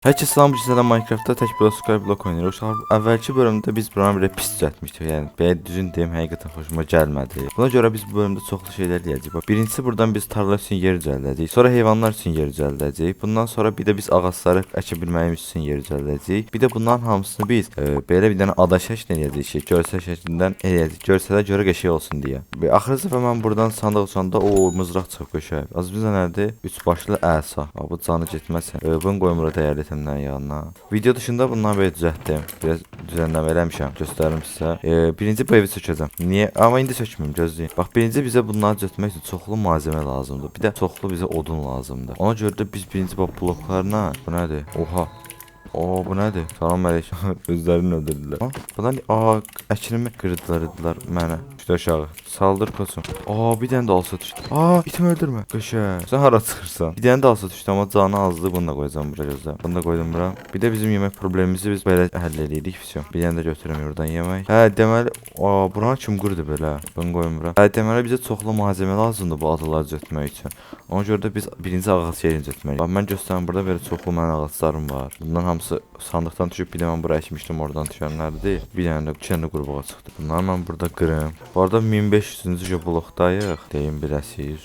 Hər kəs salam bu cəsədə Minecraftda tək blok Sky blok oynayırıq. Uşaqlar, əvvəlki bölümdə biz buranı belə pis düzəltmişdik. Yəni belə düzün deyim, həqiqətən xoşuma gəlmədi. Buna görə biz bu bölümdə çoxlu şeylər eləyəcəyik. Bax, birincisi buradan biz tarla üçün yer düzəldəcəyik. Sonra heyvanlar üçün yer düzəldəcəyik. Bundan sonra bir də biz ağacları əkə bilməyimiz üçün yer düzəldəcəyik. Bir də bunların hamısını biz e, belə bir dənə ada şəklində eləyəcəyik. Şey, görsel şəklindən eləyəcəyik. Görsələ görə qəşəng olsun deyə. Və axırı dəfə mən buradan sandıq uçanda o mızraq çox qəşəng. Az bizə nədir? Üç başlı əsa. Bu canı getməsin. E, bunu qoyum bura dəyərli itemlərin yanına. Video dışında bundan belə düzəltdim. Biraz düzənləmə eləmişəm. Göstərim sizə. E, birinci bu evi sökəcəm. Niyə? Amma indi sökməyim, gözləyin. Bax, birinci bizə bunları düzəltmək üçün çoxlu malzemə lazımdır. Bir də çoxlu bizə odun lazımdır. Ona görə də biz birinci bax bloklarla bu nədir? Oha. Oo bu nədir? Salam əleykum. Özlərini öldürdülər. Ha? Bunlar? Aa, əkinimi qırdılar, qırdılar mənə. Düşdü aşağı. Saldır koçum. Aa, bir dənə də alsa düşdü. Aa, itimi öldürmə. Qəşəng. Sən hara çıxırsan? Bir dənə də alsa düşdü, amma canı azdı. Bunu da qoyacağam bura gözlə. Bunu da qoydum bura. Bir də bizim yemək problemimizi biz belə həll edirik. Vəsə. Bir dənə də götürəm oradan yemək. Hə, deməli, aa, buranı kim qurdu belə? Bunu qoyum bura. Hə, deməli bizə çoxlu malzemə lazımdır bu adaları düzəltmək üçün. Ona görə də biz birinci ağac yerini düzəltməliyik. Bax, mən göstərim burada belə çoxlu mənim ağaclarım var. Bundan hamısı sandıqdan düşüb bir də mən bura əkmişdim oradan düşənlərdir. Bir dənə də iki dənə də qurbağa çıxdı. Bunları mən burada qırım. Bu arada 1500-cü blokdayıq. Deyim.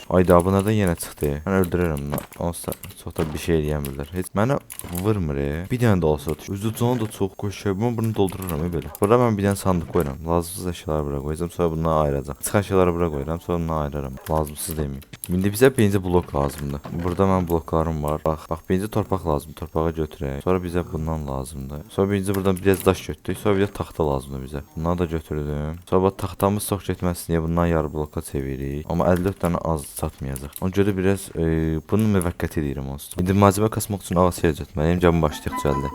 Ayda buna da yenə çıxdı. Mən öldürərəm bunu. Onsuz da çox da bir şey eləyəmirlər. Heç mənə vurmur. e. Bir dənə də olsa. Özü canı da çox qoşuyor. Bunu doldururam e, belə. Burada mən bir dənə sandıq qoyuram. Lazımsız əşyaları bura qoyacağam. Sonra bunları ayıracağam. Çıxan şeyləri bura qoyuram. Sonra bunları ayıraram. Lazımsız deməyim. İndi bizə birinci blok lazımdır. Burada mən bloklarım var. Bax, bax birinci torpaq lazımdır. Torpağı götürək. Sonra bizə bundan lazımdır. Sonra birinci buradan biraz daş götürdük. Sonra bir də taxta lazımdır bizə. Bunları da götürdüm. Sonra taxtamız çox getməsin deyə bundan yarı bloka çeviririk. Amma 54 dənə az çatmayacaq. Ona görə biraz e, bunu müvəqqəti deyirəm onsuz. İndi malzemə kasmaq üçün ağac yer götürməliyəm. Gəlin başlayaq düzəldə.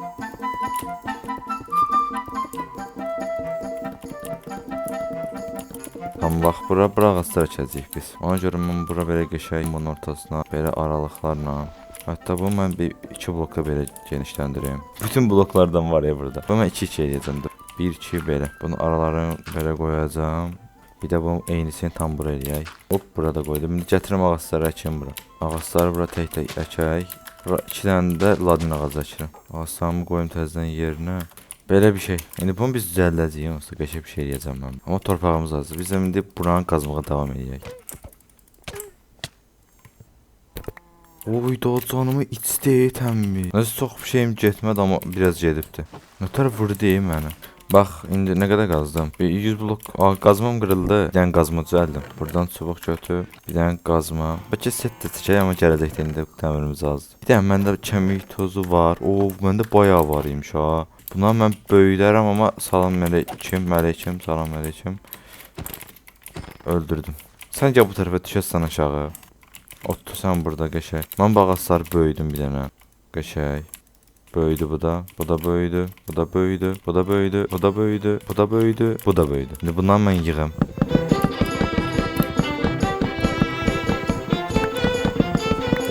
Tam bax bura bura ağaclar əkəcəyik biz. Ona görə mən bura belə qəşəng bunun ortasına belə aralıqlarla Hətta bu mən bir iki bloka belə genişləndireyim. Bütün bloklardan var ya burada. Bu mən 2 2 eləyəcəm. 1 2 belə. Bunu aralarını belə qoyacağam. Bir də bu eynisini tam bura eləyək. Hop bura da qoydum. İndi gətirim ağacları əkim bura. Ağacları bura tək-tək əkək. Bura 2 dənə də ladin ağacı əkirəm. Ağaclarımı qoyum təzədən yerinə. Belə bir şey. İndi bunu biz düzəldəcəyik. Yoxsa qəşəng bir şey eləyəcəm mən. Amma torpağımız azdır. Biz indi buranı qazmağa davam edək. Oy da canımı içdi təmmi. Nəsə çox bir şeyim getmədi amma biraz gedibdi. Nətər vurdu məni. Bax, indi nə qədər qazdım? Bir 100 blok. Aa, qazmam qırıldı. Bir dənə qazma düzəldim. Buradan çubuq götür. Bir dənə qazma. Bəlkə set də tikək amma gələcəkdə indi dəmirimiz azdır. Bir dənə məndə kemik tozu var. Oo, məndə bayağı var imiş ha. Buna mən böyüdərəm amma salam mələküm, mələküm, salam mələküm. Öldürdüm. Sən gəl bu tərəfə düşəsən aşağı. Otur sən burada qəşəng. Mən bağaçları böyüdüm bir dənə. Qəşəng. Böyüdü bu da. Bu da böyüdü. Bu da böyüdü. Bu da böyüdü. Bu da böyüdü. Bu da böyüdü. Bu da böyüdü. İndi bundan mən yığım.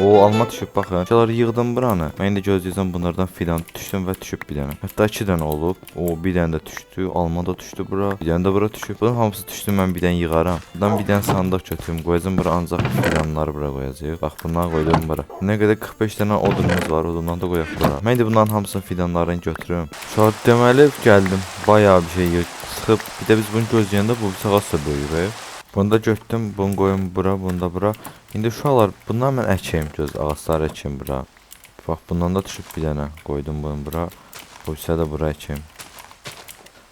O alma düşüb baxın. Şeyləri yığdım buranı. Mən indi gözləyəcəm bunlardan filan düşdüm və düşüb bir dənə. Hətta 2 dənə olub. O bir dənə də düşdü. Alma da düşdü bura. Bir dənə də bura düşüb. Bunun hamısı düşdü mən bir dənə yığaram. Bundan bir dənə sandıq götürüm. Qoyacağam bura ancaq filanları bura qoyacağıq. Bax bunları qoydum bura. Nə qədər 45 dənə odunumuz var. Odundan da qoyaq bura. Mən indi bunların hamısının fidanlarını götürüm. Saat deməli gəldim. Bayağı bir şey çıxıb. Bir də biz bunu gözləyəndə bu sağas da böyüyür. Bunu da götürdüm, bunu qoyum bura, bunu da bura. İndi uşaqlar, bundan mən əkeyim göz ağacları əkeyim bura. Bax, bundan da düşüb bir dənə. Qoydum bunu bura. Bu isə də bura əkeyim.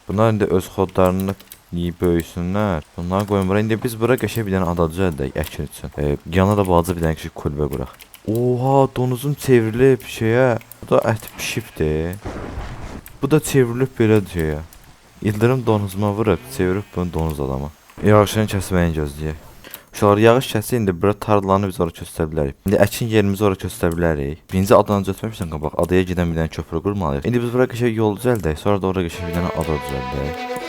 Bunlar indi öz xodlarını yeyib böyüsünlər. Bunları qoyun bura. İndi biz bura qəşəng bir dənə ada düzəldək əkin üçün. E, yana da balaca bir dənə kiçik kulübə quraq. Oha, donuzum çevrilib şeyə. Bu da ət pişibdi. Bu da çevrilib belə şeyə. İldırım donuzuma vurub, çevirib bunu donuz adama. Yağışını kəsməyin gözləyək. Uşaqlar yağış kəssə indi bura tarlanı biz ora köstərə bilərik. İndi əkin yerimizi ora köstərə bilərik. Birinci adanı götürməmişsən qabaq. Adaya gedən bir dənə köprü qurmalıyıq. İndi biz bura qəşəng yol düzəldək, sonra da ora qəşəng bir dənə ada düzəldək.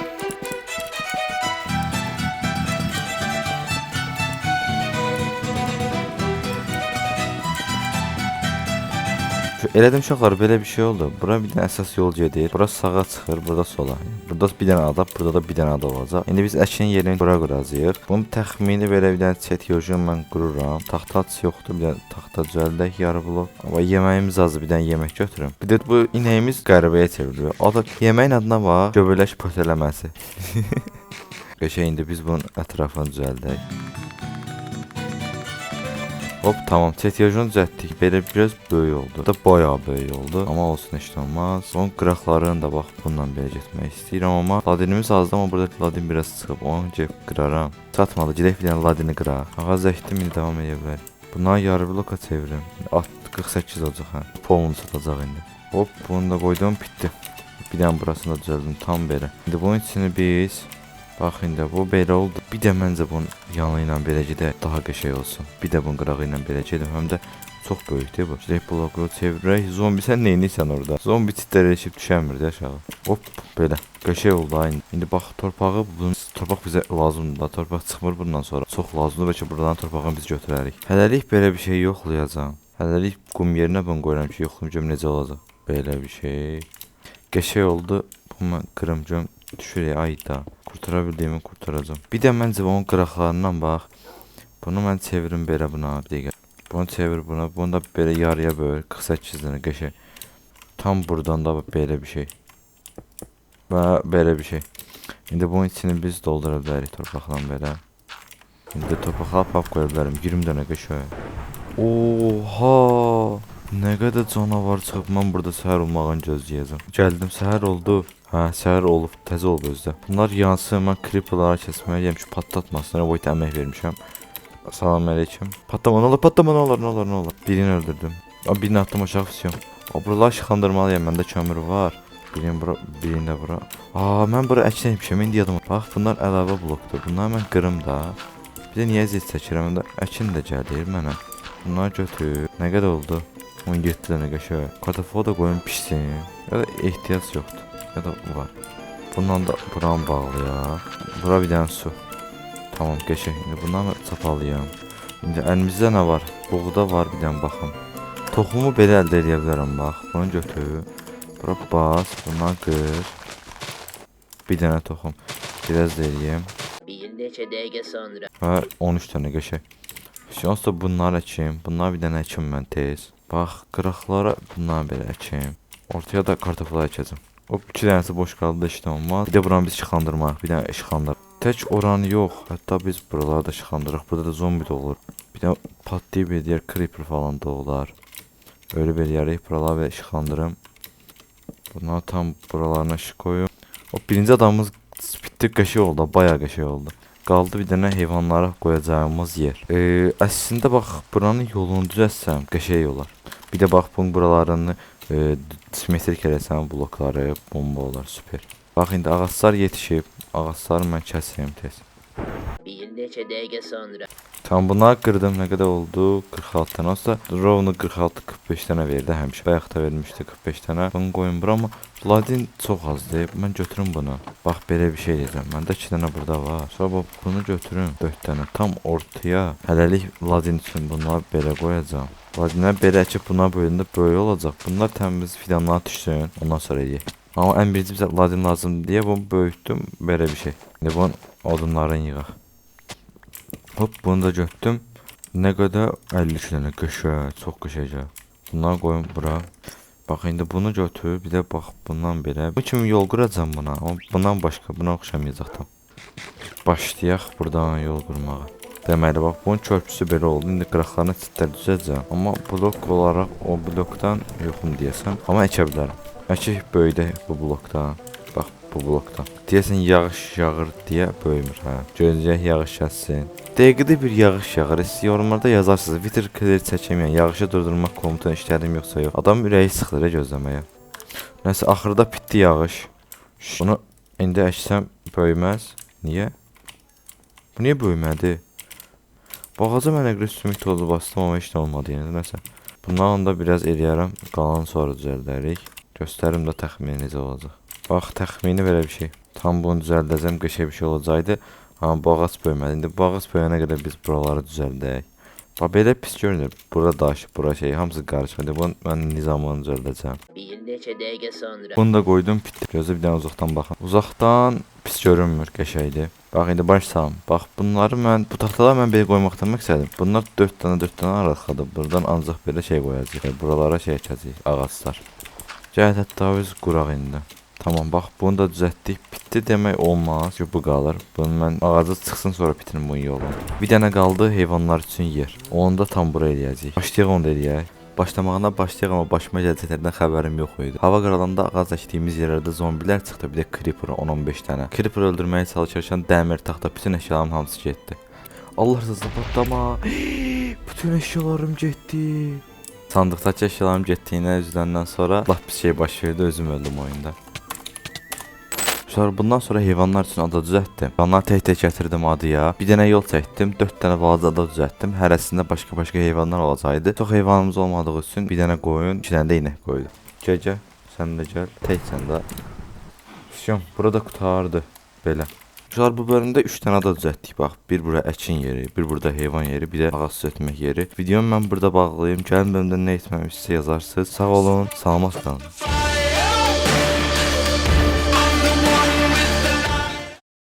Elədim uşaqlar belə bir şey oldu. Bura bir dənə əsas yol gedir. Bura sağa çıxır, burada sola. Burada bir dənə ada, burada da bir dənə ada olacaq. İndi biz əkin yerini bura quracağıq. Bunu təxmini belə bir dənə set yojon mən qururam. Taxtaç yoxdur, bir dənə taxta düzəldək yarı blok. Amma yeməyimiz azdır, bir dənə yemək götürüm. Bir də bu inəyimiz qəribəyə çevrilir. O da yeməyin adına bax, göbələş pötələməsi. Qəşəng indi biz bunun ətrafını düzəldək. Hop tamam Tetiyajını düzəltdik. Belə biraz böyük oldu. Da bayağı böyük oldu. Amma olsun nə olmaz. Son qıraqlarını da bax bununla belə getmək istəyirəm amma ladinimiz azdı amma burada ladin biraz çıxıb. Onu cep qıraram. Çatmadı. Gedək bir dənə ladini qıraq. Ağac əkdim indi davam edə bilər. Bunları yarı bloka çevirim. At 48 olacaq hə. Polunu satacaq indi. Hop bunu da qoydum bitdi. Bir dənə burasını da düzəldim tam belə. İndi bunun içini biz Bax indi bu belə oldu. Bir də məncə bunun yanı ilə belə gedə daha qəşəng olsun. Bir də bunun qırağı ilə belə gedə. Həm də çox böyükdür bu. Direkt bloku çevirək. Zombi sən nə edirsən orada? Zombi titlər eşib düşəmir də aşağı. Hop belə. Qəşəng oldu aynı. İndi bax torpağı bunun torpaq bizə lazımdır. da. Torpaq çıxmır bundan sonra. Çox lazımdır bəlkə buradan torpağını biz götürərik. Hələlik belə bir şey yoxlayacağam. Hələlik qum yerinə ben qoyuram ki, yoxlayım görüm necə olacaq. Belə bir şey. Qəşəng oldu. Bu mən qırım görüm düşürək ayda. Kurtara bildiyimi kurtaracağım. Bir də məncə onun qıraqlarından bax. Bunu mən çevirim belə buna bir dəqiqə. Bunu çevir buna. Bunu da belə yarıya böl. 48 dənə qəşəng. Tam buradan da belə bir şey. Və belə bir şey. İndi bunun içini biz doldura bilərik torpaqla belə. İndi torpağa pap qoya bilərəm. 20 dənə qəşəng. Oha! Nə qədər canavar çıxıb mən burada səhər olmağını gözləyəcəm. Gəldim səhər oldu. Hə, səhər olub, təzə olub özdə. Bunlar yansın, mən creeperları kəsməliyəm ki, patlatmasın. O boyda əmək vermişəm. Salam əleykum. Patlama nə olur, patlama nə olur, nə olur, nə olur. Birini öldürdüm. A, birini attım aşağı füsyon. O buralar işıqlandırmalıyam, məndə kömür var. Birini bura, birini də bura. Aa, mən bura əkin etmişəm, indi yadıma. Bax, bunlar əlavə blokdur. Bunları mən qırım da. Bir də niyə zet çəkirəm, əkin də gəlir mənə. Bunları götür. Nə qədər oldu? 17 dənə qəşəng. Kartofu da qoyun pişsin. Ya da ehtiyac yoxdur. Ya da var. Bundan da buram bağlayaq. Bura bir dənə su. Tamam qəşəng. İndi bundan da çapalıyam. İndi əlimizdə nə var? Buğda var bir dənə baxım. Toxumu belə əldə edə bilərəm bax. Bunu götür. Bura bas, bundan qır. Bir dənə toxum. Biraz da eləyim. Bir neçə dəqiqə sonra Və 13 dənə qəşəng. Şansda bunlar əkim. Bunlar bir dənə əkim mən tez. Bax, qıraqlara bundan belə əkim. Ortaya da kartofla əkəcəm. O iki dənəsi boş qaldı işte olmaz. Bir də buranı biz işıqlandırmaq, bir dənə işıqlandır. Tək oranı yox. Hətta biz buraları da işıqlandırırıq. Burada da zombi də olur. Bir də patlayıb edir, creeper falan da olar. Öyle bir yerə buraları belə işıqlandırım. Bunlar tam buralarına işıq koyum. O birinci adamımız bitdi qəşəng oldu, bayağı qəşəng oldu. Qaldı bir dənə heyvanlara qoyacağımız yer. Ee, əslində bax, buranın yolunu düzəltsəm qəşəng olar. Bir də bax bunun buralarını e, simetrik eləsəm blokları bomba olar, super. Bax indi ağaclar yetişib. Ağacları mən kəsim tez. bir neçə dəqiqə sonra Tam bunları qırdım. Nə qədər oldu? 46 dənə olsa, rovnu 46 45 dənə verdi həmişə. Bayaq da vermişdi 45 dənə. Bunu qoyun bura amma ladin çox azdır. Mən götürüm bunu. Bax belə bir şey edəcəm. Məndə 2 dənə burada var. Sonra bunu götürüm 4 dənə tam ortaya. Hələlik ladin üçün bunları belə qoyacağam. Ladinlər belə əkib buna bölündə böyük olacaq. Bunlar təmiz fidanlara düşsün. Ondan sonra yeyək. Amma ən birinci bizə ladin lazımdır deyə bunu böyütdüm. Belə bir şey. İndi bunun odunlarını yığaq. Hop bunu da götürdüm. Nə qədər 52 dənə qəşəng, çox qəşəng. Bunları qoyun bura. Bax indi bunu götür, bir də bax bundan belə. Bu kimi yol quracam buna, amma bundan başqa buna oxşamayacaq tam. Başlayaq buradan yol qurmağa. Deməli bax bunun körpüsü belə oldu. İndi qıraqlarına çitlər düzəcəm. Amma blok olaraq o blokdan yoxum deyəsən. Amma əkə bilərəm. Əkək böyüdə bu blokdan. Bu blokdan. Deyəsən yağış yağır deyə böyümür hə. Gözləyək yağış kəssin. Dəqiqədə bir yağış yağır. Siz yorumlarda yazarsınız. Twitter kredit çəkəməyən, yağışı durdurmaq komutan işlədim yoxsa yox. Adam ürəyi sıxılır gözləməyə. Nəsə axırda bitdi yağış. Bunu indi əksəm böyüməz. Niyə? Bu niyə böyümədi? Bağaca mən əqrəsümük tozu bastım amma heç nə olmadı yəni nəsə. Bundan da biraz eləyərəm. Qalan sonra düzəldərik. Göstərim də təxmini necə olacaq. Bax təxmini belə bir şey. Tam bunu düzəldəcəm qəşəng bir şey olacaqdı. Amma bu ağac böyümədi. İndi bu ağac böyüyənə qədər biz buraları düzəldək. Bax belə pis görünür. Bura daş, bura şey, hamısı qarışıqdır. Bunu mən nizamını düzəldəcəm. Bir neçə dəqiqə sonra. Bunu da qoydum, bitdi. Gözə bir dənə uzaqdan baxın. Uzaqdan pis görünmür, qəşəngdir. Bax indi başlayalım. Bax bunları mən bu taxtaları mən belə qoymaqdan məqsədim. Bunlar 4 dənə 4 dənə arxadır. Buradan ancaq belə şey qoyacağıq. Buralara şey əkəcəyik, ağaclar. Gəl hətta biz quraq indi. Tamam bax bunu da düzəltdik. Bitdi demək olmaz. Çünki bu qalır. Bunu mən ağacı çıxsın sonra bitirim bunun yolunu. Bir dənə qaldı heyvanlar üçün yer. Onu da tam bura eləyəcəyik. Başlayaq onu da eləyək. Başlamağına başlayaq amma başıma gələcəklərdən xəbərim yox idi. Hava qaralanda ağac əkdiyimiz yerlərdə zombilər çıxdı, bir də creeper 10-15 dənə. Creeper öldürməyə çalışarkən dəmir, taxta, bütün əşyalarım hamısı getdi. Allah rızası patlama. bütün əşyalarım getdi. Sandıqdakı əşyalarım getdiyinə üzüləndən sonra lap pis şey baş verdi, özüm öldüm oyunda. Sonra bundan sonra heyvanlar üçün ada düzəltdim. Onları tək-tək gətirdim adaya. Bir dənə yol çəkdim, 4 dənə balaca ada düzəltdim. Hərəsində başqa-başqa heyvanlar olacaqdı. Çox heyvanımız olmadığı üçün bir dənə qoyun, 2 dənə də inək qoydum. Gəl gəl, sən də gəl. Təksən də. Şum, burada qutardı belə. Uşaqlar bu bölümdə 3 dənə ada düzəltdik bax. Bir bura əkin yeri, bir burada heyvan yeri, bir də ağac düzəltmək yeri. Videomu mən burada bağlayım. Gəlin bölümdə nə etməmişsə yazarsınız. Sağ olun, salamat qalın.